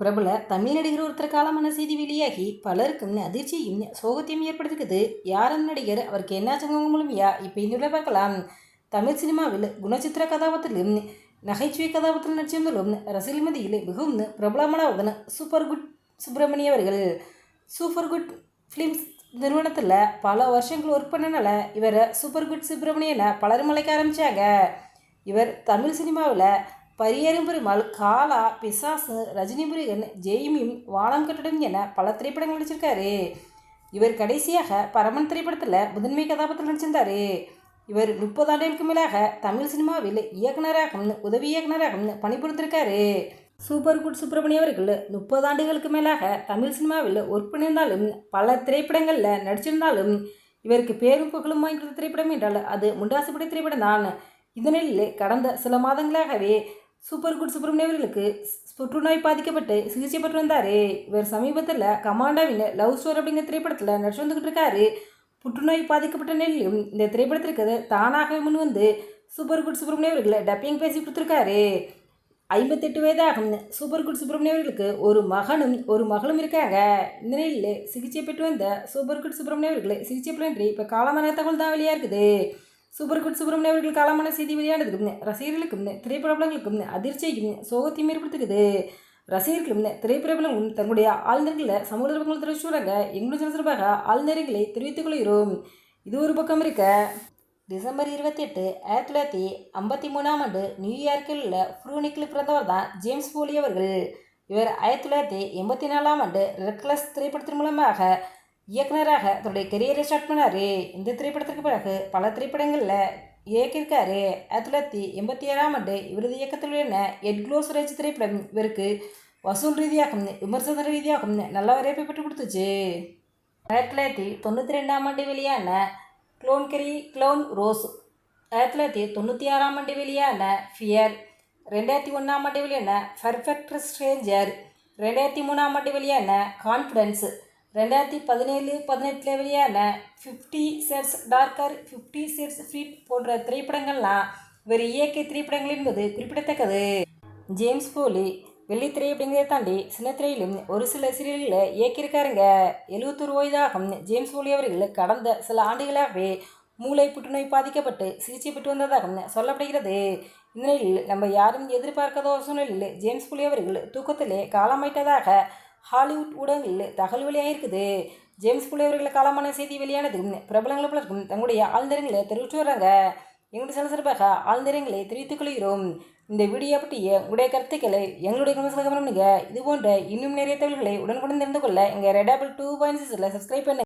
பிரபல தமிழ் நடிகர் ஒருத்தர் காலமான செய்தி வெளியாகி பலருக்கும் அதிர்ச்சியும் சோகத்தையும் ஏற்படுத்திருக்குது. யார் அந்த நடிகர்? அவருக்கு என்ன சங்கம் மூலமையா? இப்போ இந்த பார்க்கலாம். தமிழ் சினிமாவில் குணச்சித்திர கதாபாத்திரம் நகைச்சுவை கதாபாத்திரம் நடிச்சிருந்தாலும் ரசிகல் மதியில் மிகவும் பிரபலமானவர்தான் சூப்பர் குட் சுப்பிரமணிய அவர்கள். சூப்பர் குட் ஃபிலிம்ஸ் நிறுவனத்தில் பல வருஷங்கள் ஒர்க் பண்ணனால இவரை சூப்பர் குட் சுப்பிரமணியனை பலரும் அழைக்க ஆரம்பித்தாங்க இவர் தமிழ் சினிமாவில் பரியேறும் பெருமாள் காலா பிசாசு ரஜினி ஜெய்மியும் வானம் கட்டடம் என பல திரைப்படங்கள் நடிச்சிருக்காரு இவர் கடைசியாக பரமன் திரைப்படத்தில் முதன்மை கதாபாத்திரம் நடிச்சிருந்தார் இவர் முப்பது ஆண்டுகளுக்கு மேலாக தமிழ் சினிமாவில் இயக்குனராகவும் உதவி இயக்குனராகவும் பணிபுரிந்திருக்காரு சூப்பர் குட் சுப்பிரமணிய அவர்கள் முப்பது ஆண்டுகளுக்கு மேலாக தமிழ் சினிமாவில் ஒர்க் பண்ணியிருந்தாலும் பல திரைப்படங்களில் நடிச்சிருந்தாலும் இவருக்கு பேரும் புகழும் வாங்கி கொடுத்த திரைப்படம் என்றால் அது முண்டாசுப்படை திரைப்படம் தான் இதனில் கடந்த சில மாதங்களாகவே சூப்பர் குட் சுப்பிரமணியவர்களுக்கு புற்றுநோய் பாதிக்கப்பட்டு சிகிச்சை பெற்று வந்தார். இவர் சமீபத்தில் கமாண்டாவின் லவ் ஸ்டோர் அப்படிங்கிற திரைப்படத்தில் நடிச்சு வந்துக்கிட்டு இருக்காரு. புற்றுநோய் பாதிக்கப்பட்ட நிலையிலும் இந்த திரைப்படத்திற்கு தானாகவே முன் வந்து சூப்பர் குட் சுப்பிரமணிய அவர்களை டப்பிங் பேசி கொடுத்துருக்காரு. ஐம்பத்தெட்டு வயதாகும் சூப்பர் குட் சுப்பிரமணிய அவர்களுக்கு ஒரு மகனும் ஒரு மகளும் இருக்காங்க. இந்த நிலையில் சிகிச்சை பெற்று வந்த சூப்பர் குட் சுப்பிரமணிய அவர்களை சிகிச்சை பலன்றி இப்போ காலமான தகவல் தான் வெளியாக இருக்குது. சூப்பர் குட் சுப்பிரமணிய அவர்கள் காலமான செய்தி வெளியானதுக்கும் ரசிகர்களுக்கும் திரைப்பிரபலங்களுக்கும்னு அதிர்ச்சியும் சோகத்தையும் ஏற்படுத்துக்குது ரசிகர்களும் திரைப்பிரபலங்களும் தங்களுடைய ஆளுநர்களை சமூக தொடர்புகள் தெரிவிச்சுறாங்க எங்களுடைய சார்பாக ஆழ்நர்களை தெரிவித்துக் கொள்கிறோம். இது ஒரு பக்கம் இருக்க டிசம்பர் இருபத்தி எட்டு ஆயிரத்தி தொள்ளாயிரத்தி ஐம்பத்தி மூணாம் ஆண்டு நியூயார்க்கில் உள்ள ஃப்ரூனிக்கில் பிறந்தவர் தான் ஜேம்ஸ் போலி அவர்கள். இவர் ஆயிரத்தி தொள்ளாயிரத்தி எண்பத்தி நாலாம் ஆண்டு ரெக்லஸ் திரைப்படத்தின் மூலமாக இயக்குனராக தன்னுடைய கெரியரை ஸ்டார்ட் பண்ணார். இந்த திரைப்படத்திற்கு பிறகு பல திரைப்படங்களில் இயக்கியிருக்காரு. ஆயிரத்தி தொள்ளாயிரத்தி எண்பத்தி ஏழாம் ஆண்டு இவரது இயக்கத்தில் வெளியான எட் க்ளோஸ் ரேஜ் திரைப்படம் இவருக்கு வசூல் ரீதியாகவும் விமர்சன ரீதியாகவும் நல்ல வரவேற்பை பெற்று கொடுத்துச்சு. ஆயிரத்தி தொள்ளாயிரத்தி தொண்ணூற்றி ரெண்டாம் ஆண்டு வெளியான க்ளோன் கெரி க்ளோன் ரோஸ் ஆயிரத்தி தொள்ளாயிரத்தி தொண்ணூற்றி ஆறாம் ஆண்டு வெளியான ஃபியர் ரெண்டாயிரத்தி ஒன்றாம் ஆண்டு வெளியான பர்ஃபெக்ட் ஸ்ட்ரேஞ்சர் ரெண்டாயிரத்தி மூணாம் ஆண்டு வெளியான கான்ஃபிடென்ஸ் ரெண்டாயிரத்தி பதினேழு பதினெட்டில் வெளியான Fifty Shades Darker Fifty Shades Freed போன்ற திரைப்படங்கள்லாம் இவர் இயக்கிய திரைப்படங்கள் என்பது குறிப்பிடத்தக்கது. ஜேம்ஸ் போலி வெள்ளித்திரை அப்படிங்கிறத தாண்டி சின்னத்திரையிலும் ஒரு சில சீரியல்களில் இயக்கியிருக்காருங்க. எழுபத்தொரு வயதாகும் ஜேம்ஸ் போலி அவர்கள் கடந்த சில ஆண்டுகளாகவே மூளை புற்றுநோய் பாதிக்கப்பட்டு சிகிச்சை பெற்று வந்ததாக சொல்லப்படுகிறது. இந்நிலையில் நம்ம யாரும் எதிர்பார்க்காத ஒரு சூழ்நிலையில் ஜேம்ஸ் போலி அவர்கள் தூக்கத்திலே காலமாயிட்டதாக ஹாலிவுட் ஊடகங்களில் தகவல் வெளியாகிருக்குது ஜேம்ஸ் புலி காலமான செய்தி வெளியானது பிரபலங்களை பலருக்கும் தங்களுடைய ஆழ்ந்தரங்களை தெரிவித்து வர்றாங்க. எங்களுடைய சில சிறப்பாக ஆழ்ந்தரங்களை தெரிவித்துக் கொள்கிறோம். இந்த வீடியோ பற்றிய உங்களுடைய கருத்துக்களை எங்களுடைய கமெண்ட்ஸில் கவனம் இது போன்ற இன்னும் நிறைய தகவல்களை உடனுக்குடன் தெரிந்து கொள்ள எங்கள் ரெடாபிள் டூ பாயிண்ட் சிக்ஸில் சப்ஸ்கிரைப் பண்ண